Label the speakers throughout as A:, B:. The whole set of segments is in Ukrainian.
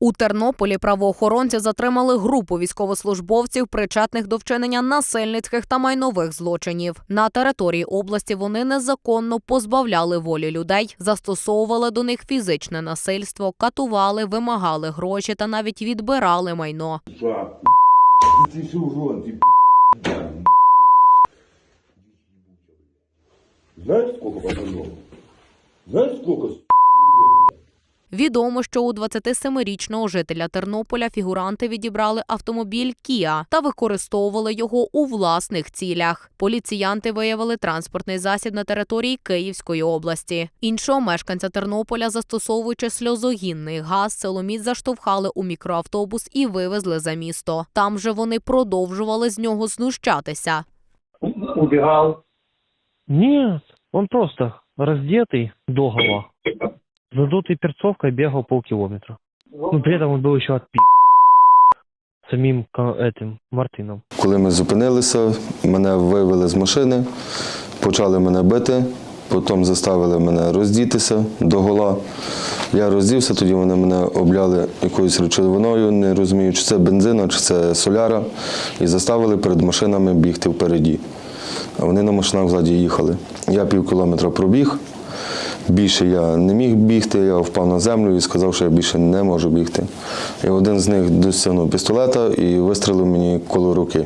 A: У Тернополі правоохоронці затримали групу військовослужбовців, причетних до вчинення насильницьких та майнових злочинів. На території області вони незаконно позбавляли волі людей, застосовували до них фізичне насильство, катували, вимагали гроші та навіть відбирали майно.
B: Шапку. Ты все урод,
A: Відомо, що у 27-річного жителя Тернополя фігуранти відібрали автомобіль Кіа та використовували його у власних цілях. Поліціянти виявили транспортний засіб на території Київської області. Іншого мешканця Тернополя, застосовуючи сльозогінний газ, силоміць заштовхали у мікроавтобус і вивезли за місто. Там же вони продовжували з нього знущатися.
C: убегал.
D: Нет, он просто раздетый догола, задутой перцовкой бегал полкилометра. Ну, при этом он был еще отпи самим ка- этим Мартином.
E: Коли ми зупинилися, мене вивели з машини, почали мене бити, потім заставили мене роздітися до гола. Я роздівся, тоді вони мене обляли якоюсь речовиною, не розумію, чи це бензина, чи це соляра, і заставили перед машинами бігти впереді. А вони на машинах ззаді їхали. Я пів кілометра пробіг. Більше я не міг бігти, я впав на землю і сказав, що я більше не можу бігти. І один з них досягнув пістолета і вистрелив мені коло руки.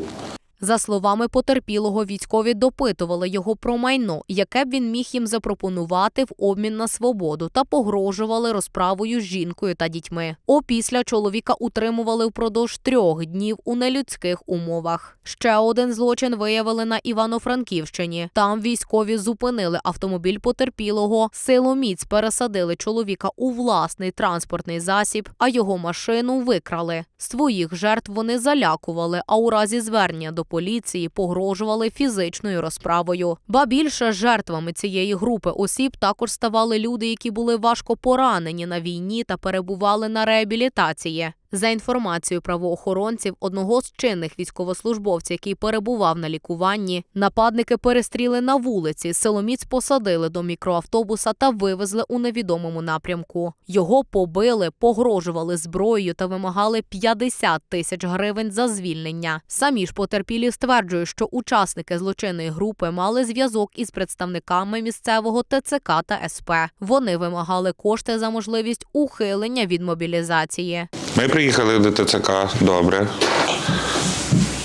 A: За словами потерпілого, військові допитували його про майно, яке б він міг їм запропонувати в обмін на свободу, та погрожували розправою з жінкою та дітьми. Опісля чоловіка утримували впродовж трьох днів у нелюдських умовах. Ще один злочин виявили на Івано-Франківщині. Там військові зупинили автомобіль потерпілого, силоміць пересадили чоловіка у власний транспортний засіб, а його машину викрали. Своїх жертв вони залякували, а у разі звернення до поліції погрожували фізичною розправою. Ба більше жертвами цієї групи осіб також ставали люди, які були важко поранені на війні та перебували на реабілітації. За інформацією правоохоронців, одного з чинних військовослужбовців, який перебував на лікуванні, нападники перестріли на вулиці, силоміць посадили до мікроавтобуса та вивезли у невідомому напрямку. Його побили, погрожували зброєю та вимагали 50 тисяч гривень за звільнення. Самі ж потерпілі стверджують, що учасники злочинної групи мали зв'язок із представниками місцевого ТЦК та СП. Вони вимагали кошти за можливість ухилення від мобілізації.
F: Ми приїхали до ТЦК, добре.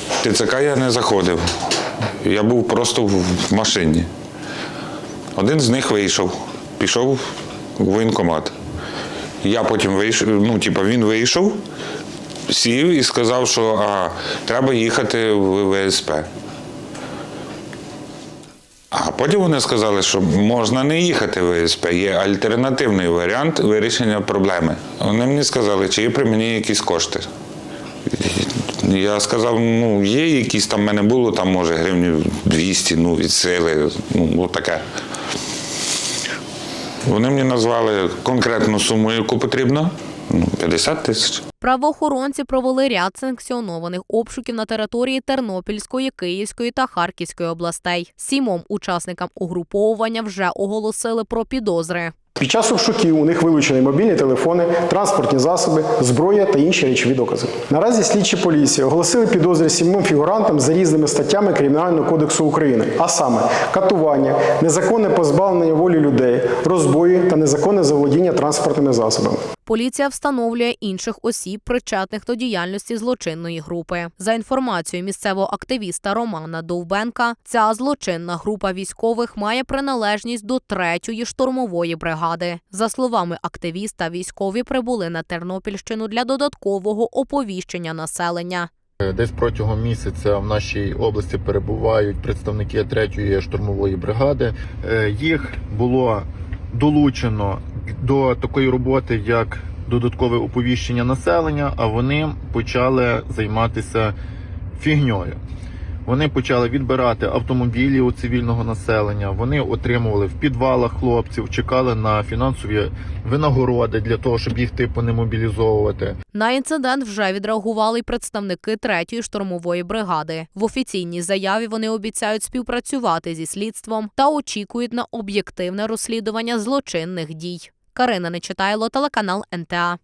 F: В ТЦК я не заходив. Я був просто в машині. Один з них вийшов, пішов в воєнкомат. Я потім вийшов, ну, типу, він вийшов, сів і сказав, що а, треба їхати в ВСП. А потім вони сказали, що можна не їхати в ВСП, є альтернативний варіант вирішення проблеми. Вони мені сказали, чи є при мені якісь кошти. Я сказав, ну, є якісь там в мене було, там може гривнів 200, ну, від сили, ну, таке. Вони мені назвали конкретну суму, яку потрібно, ну, 50 тисяч.
A: Правоохоронці провели ряд санкціонованих обшуків на території Тернопільської, Київської та Харківської областей. Сімом учасникам угруповування вже оголосили про підозри.
G: Під час обшуків у них вилучені мобільні телефони, транспортні засоби, зброя та інші речові докази. Наразі слідчі поліції оголосили підозри сімом фігурантам за різними статтями Кримінального кодексу України, а саме катування, незаконне позбавлення волі людей, розбої та незаконне заволодіння транспортними засобами.
A: Поліція встановлює інших осіб, причетних до діяльності злочинної групи. За інформацією місцевого активіста Романа Довбенка, ця злочинна група військових має приналежність до третьої штурмової бригади. За словами активіста, військові прибули на Тернопільщину для додаткового оповіщення населення.
H: Десь протягом місяця в нашій області перебувають представники третьої штурмової бригади. Е, Їх було долучено до такої роботи, як додаткове оповіщення населення, а вони почали займатися фігньою. Вони почали відбирати автомобілі у цивільного населення. Вони отримували в підвалах хлопців, чекали на фінансові винагороди для того, щоб їх типу не мобілізовувати.
A: На інцидент вже відреагували й представники третьої штурмової бригади. В офіційній заяві вони обіцяють співпрацювати зі слідством та очікують на об'єктивне розслідування злочинних дій. Карина Нечитайло, телеканал НТА.